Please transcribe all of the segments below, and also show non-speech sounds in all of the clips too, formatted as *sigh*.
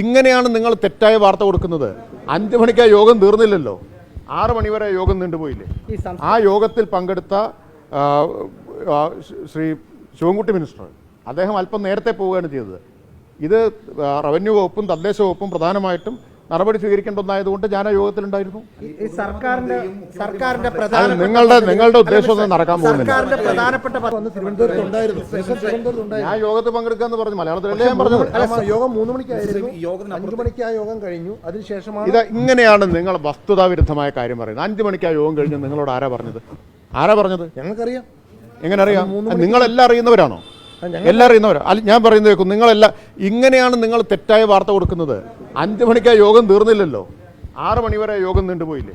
ഇങ്ങനെയാണ് നിങ്ങൾ തെറ്റായ വാർത്ത കൊടുക്കുന്നത്. അഞ്ച് മണിക്ക് ആ യോഗം തീർന്നില്ലല്ലോ. ആറ് മണിവരെ യോഗം നീണ്ടുപോയില്ലേ ആ യോഗത്തിൽ പങ്കെടുത്ത ശ്രീ ശിവൻകുട്ടി മിനിസ്റ്റർ അദ്ദേഹം അല്പം നേരത്തെ പോവുകയാണ് ചെയ്തത്. ഇത് റവന്യൂ വകുപ്പും തദ്ദേശ വകുപ്പും പ്രധാനമായിട്ടും നടപടി സ്വീകരിക്കേണ്ടതായതുകൊണ്ട് ഞാൻ ആ യോഗത്തിലുണ്ടായിരുന്നു സർക്കാരിന്റെ സർക്കാരിന്റെ പ്രധാന നിങ്ങളുടെ നിങ്ങളുടെ ഉദ്ദേശം ഒന്നും നടക്കാൻ പോകുന്നില്ല. സർക്കാരിന്റെ പ്രധാനപ്പെട്ട പ- തിരുവനന്തപുരത്ത് ഉണ്ടായിരുന്നു. തിരുവനന്തപുരത്ത് ഉണ്ടായിരുന്നു ഞാൻ യോഗത്തിൽ പങ്കെടുക്കാന്ന് പറഞ്ഞു. മലയാളത്തിലല്ലേ ഞാൻ പറഞ്ഞത്? യോഗം മൂന്ന് മണിക്കായിരുന്നു. അഞ്ചു മണിക്ക് ആ യോഗം കഴിഞ്ഞു. അതിനുശേഷമാണ് ഇത് ഇങ്ങനെയാണ് നിങ്ങൾ വസ്തുതാവിരുദ്ധമായ കാര്യം പറയുന്നത്. അഞ്ചു മണിക്ക് ആ യോഗം കഴിഞ്ഞു നിങ്ങളോട് ആരാ പറഞ്ഞത്? ആരാ പറഞ്ഞത്? ഞങ്ങൾക്കറിയാം. എങ്ങനെ അറിയാം? നിങ്ങളെല്ലാം അറിയുന്നവരാണോ? എല്ലാം അറിയുന്നവരോ? അല്ല ഞാൻ പറയുന്നത് കേൾക്കും. നിങ്ങളെല്ലാം ഇങ്ങനെയാണ് നിങ്ങൾ തെറ്റായ വാർത്ത കൊടുക്കുന്നത്. അഞ്ച് മണിക്ക് ആ യോഗം തീർന്നില്ലല്ലോ. ആറ് മണിവരെ യോഗം നീണ്ടുപോയില്ലേ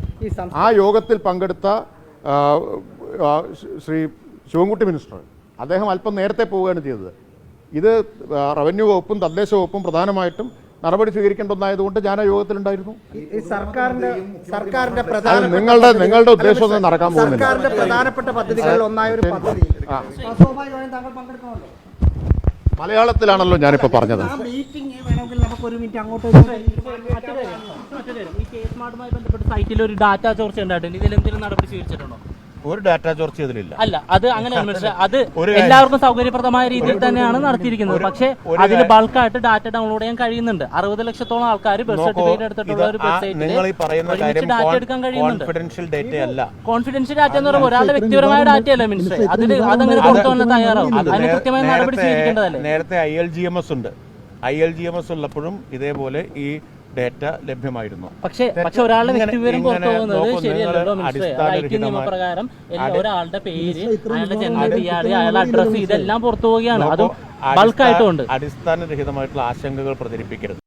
ആ യോഗത്തിൽ പങ്കെടുത്ത ശ്രീ ശിവൻകുട്ടി മിനിസ്റ്റർ അദ്ദേഹം അല്പം നേരത്തെ പോവുകയാണ് ചെയ്തത്. ഇത് റവന്യൂ വകുപ്പും തദ്ദേശ വകുപ്പും പ്രധാനമായിട്ടും നടപടി സ്വീകരിക്കേണ്ട ഒന്നായതുകൊണ്ട് ഞാൻ ആ യോഗത്തിലുണ്ടായിരുന്നു. സർക്കാരിന്റെ സർക്കാരിന്റെ നിങ്ങളുടെ നിങ്ങളുടെ ഉദ്ദേശം ഒന്നും നടക്കാൻ പോകുന്നില്ല. സർക്കാരിന്റെ പ്രധാനപ്പെട്ട പദ്ധതികളിൽ ഒന്നായ ഒരു പദ്ധതി. ആ. സ്വാഭാവികമായും താങ്കൾ പങ്കെടുക്കണമല്ലോ മലയാളത്തിലാണല്ലോ ഞാനിപ്പോ പറഞ്ഞത്. ആ മീറ്റിംഗ് ഒരു മിനിറ്റ് അങ്ങോട്ട് ഈ കേസ് സ്മാർട്ടുമായി ബന്ധപ്പെട്ട് സൈറ്റിൽ ഒരു ഡാറ്റ ചോർച്ച ഉണ്ടായിട്ടുണ്ട്. ഇതിലെന്തെങ്കിലും നടപടി സ്വീകരിച്ചിട്ടുണ്ടോ? ഒരു ഡാറ്റ ചോർച്ച ഇതിലില്ല. അല്ല അത് അങ്ങനെ അത് *laughs* എല്ലാവർക്കും സൗകര്യപ്രദമായ രീതിയിൽ തന്നെയാണ് നടത്തിയിരിക്കുന്നത്. പക്ഷെ അതിൽ ബൾക്കായിട്ട് ഡാറ്റ ഡൗൺലോഡ് ചെയ്യാൻ കഴിയുന്നുണ്ട്. അറുപത് ലക്ഷത്തോളം ആൾക്കാർ ബർത്ത് സർട്ടിഫിക്കറ്റ് എടുത്തിട്ടുള്ള ഒരു വെബ്സൈറ്റിൽ നിങ്ങൾ ഈ പറയുന്ന കാര്യം ഡാറ്റ എടുക്കാൻ കഴിയുന്നുണ്ട്. കോൺഫിഡൻഷ്യൽ ഡേറ്റ അല്ല. കോൺഫിഡൻഷ്യൽ ഡാറ്റ എന്ന് പറയുമ്പോൾ ഒരാളുടെ വ്യക്തിപരമായ ഡാറ്റ അല്ല മിനിസ്റ്റർ അതിൽ അതങ്ങനെ വന്ന തയ്യാറാവും. അത് അതിന് കൃത്യമായി നടപടി നേരത്തെ സ്വീകരിക്കേണ്ടതല്ലേ? നേരത്തെ I L G M S ഉണ്ട്. I L G M S ഉള്ളപ്പോഴും ഇതേപോലെ ഈ ഡേറ്റ ലഭ്യമായിരുന്നു. പക്ഷേ പക്ഷെ ഒരാളുടെ വ്യക്തിവിവരം പുറത്തു പോകുന്നത് ശരിയല്ലല്ലോ നിങ്ങൾ മിനിസ്റ്റർ അടിസ്ഥാനരഹിതമായ- ഐ ടി നിയമപ്രകാരം ഒരാളുടെ പേര് അയാളുടെ ജന്മ തീയതി അയാളുടെ അഡ്രസ്സ് ഇതെല്ലാം പുറത്തു പോവുകയാണ്. അതും ബൾക്കായിട്ടുമുണ്ട് അടിസ്ഥാന- അടിസ്ഥാനരഹിതമായിട്ടുള്ള ആശങ്കകൾ പ്രചരിപ്പിക്കരുത്.